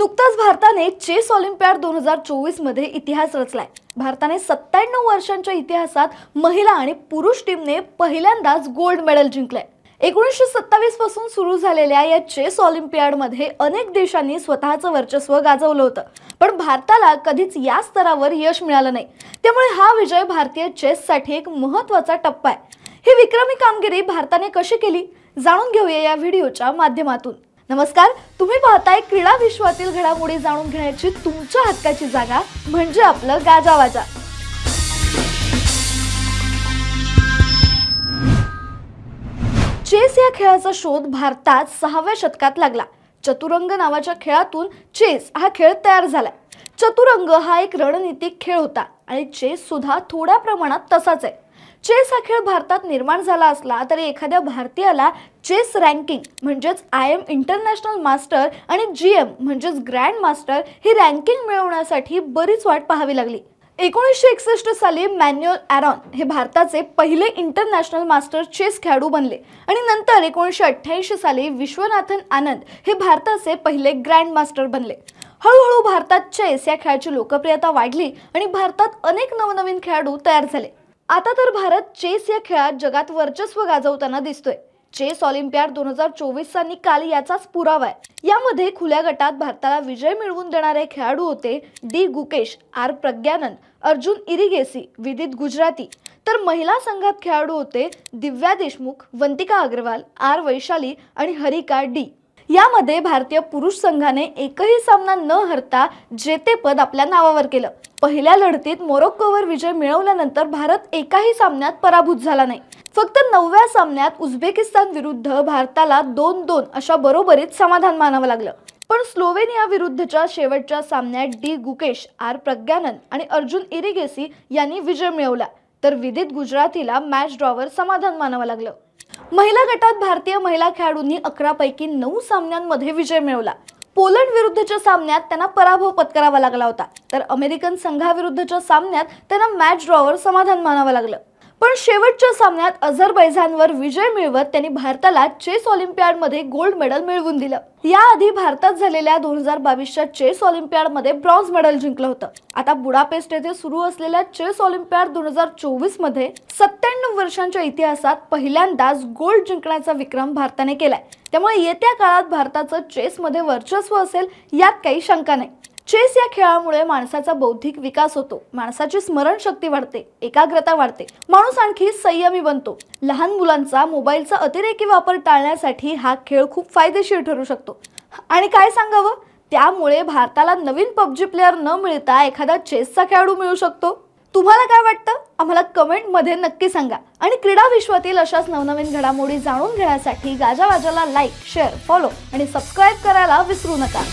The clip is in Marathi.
नुकताच भारताने चेस ऑलिम्पियाड दोन हजार चोवीसमध्ये इतिहास रचलाय. भारताने सत्त्याण्णव वर्षांच्या इतिहासात महिला आणि पुरुष टीमने पहिल्यांदाच गोल्ड मेडल जिंकलंय. एकोणीसशे सत्तावीसपासून सुरू झालेल्या या चेस ऑलिम्पियाडमध्ये अनेक देशांनी स्वतःचं वर्चस्व गाजवलं होतं. पण भारताला कधीच या स्तरावर यश मिळालं नाही. त्यामुळे हा विजय भारतीय चेससाठी एक महत्त्वाचा टप्पा आहे. ही विक्रमी कामगिरी भारताने कशी केली? जाणून घेऊया या व्हिडिओच्या माध्यमातून. नमस्कार तुम्ही पाहताय क्रीडा विश्वातील घडामोडी जाणून घेण्याची तुमच्या हक्काची जागा म्हणजे आपलं गाजावाजा चेस या खेळाचा शोध भारतात सहाव्या शतकात लागला. चतुरंग नावाच्या खेळातून चेस हा खेळ तयार झाला चतुरंग हा एक रणनीतिक खेळ होता आणि चेस सुद्धा थोड्या प्रमाणात तसाच आहे. चेस हा खेळ भारतात निर्माण झाला असला तरी एखाद्या भारतीयाला चेस रँकिंग म्हणजेच आय एम इंटरनॅशनल मास्टर आणि जी एम म्हणजेच ग्रँड मास्टर ही रँकिंग मिळवण्यासाठी बरीच वाट पाहावी लागली. एकोणीसशे एकसष्ट साली मॅन्युअल ॲरॉन हे भारताचे पहिले इंटरनॅशनल मास्टर चेस खेळाडू बनले आणि नंतर एकोणीसशे अठ्ठ्याऐंशी साली विश्वनाथन आनंद हे भारताचे पहिले ग्रँड मास्टर बनले. हळूहळू भारतात चेस या खेळाची लोकप्रियता वाढली आणि भारतात अनेक नवनवीन खेळाडू तयार झाले. आता तर भारत चेस या खेळात जगात वर्चस्व गाजवताना दिसतोय. चेस ऑलिम्पियाड दोन हजार चोवीसचा निकाल याचाच पुरावा आहे. यामध्ये खुल्या गटात भारताला विजय मिळवून देणारे खेळाडू होते डी गुकेश आर प्रज्ञानंद अर्जुन इरिगेसी विदित गुजराती. तर महिला संघात खेळाडू होते दिव्या देशमुख वंतिका अग्रवाल आर वैशाली आणि हरिका डी. यामध्ये भारतीय पुरुष संघाने एकही सामना न हरता जेतेपद आपल्या नावावर केलं. पहिल्या लढतीत मोरोक्कोवर विजय मिळवल्यानंतर भारत एकाही सामन्यात पराभूत झाला नाही. फक्त नवव्या सामन्यात उझबेकिस्तान विरुद्ध भारताला दोन दोन अशा बरोबरीत समाधान मानावं लागलं. पण स्लोवेनिया विरुद्धच्या शेवटच्या सामन्यात डी गुकेश आर प्रज्ञानंद आणि अर्जुन इरिगेसी यांनी विजय मिळवला. तर विदित गुजरातीला मॅच ड्रॉवर समाधान मानावं लागलं. महिला गटात भारतीय महिला खेळाडूंनी अकरा पैकी नऊ सामन्यांमध्ये विजय मिळवला. पोलंड विरुद्धच्या सामन्यात त्यांना पराभव पत्करावा लागला होता. तर अमेरिकन संघाविरुद्धच्या सामन्यात त्यांना मॅच ड्रॉवर समाधान मानावं लागलं. पण शेवटच्या सामन्यात अझरबैजानवर विजय मिळवत त्यांनी भारताला चेस ऑलिम्पियाडमध्ये गोल्ड मेडल मिळवून दिलं. याआधी भारतात झालेल्या दोन हजार बावीसच्या चेस ऑलिम्पियाडमध्ये ब्रॉन्झ मेडल जिंकलं होतं. आता बुडापेस्ट येथे सुरू असलेल्या चेस ऑलिम्पियाड दोन हजार चोवीसमध्ये सत्त्याण्णव वर्षांच्या इतिहासात पहिल्यांदाच गोल्ड जिंकण्याचा विक्रम भारताने केलाय. त्यामुळे येत्या काळात भारताचं चेसमध्ये वर्चस्व असेल यात काही शंका नाही. चेस या खेळामुळे माणसाचा बौद्धिक विकास होतो. माणसाची स्मरणशक्ती वाढते एकाग्रता वाढते. माणूस आणखी संयमी बनतो. लहान मुलांचा मोबाईलचा अतिरेकी वापर टाळण्यासाठी हा खेळ खूप फायदेशीर ठरू शकतो. आणि काय सांगावं? त्यामुळे भारताला नवीन पबजी प्लेअर न मिळता एखादा चेसचा खेळाडू मिळू शकतो. तुम्हाला काय वाटतं? आम्हाला कमेंटमध्ये नक्की सांगा. आणि क्रीडा विश्वातील अशाच नवनवीन घडामोडी जाणून घेण्यासाठी गाजावाजाला लाईक शेअर फॉलो आणि सबस्क्राईब करायला विसरू नका.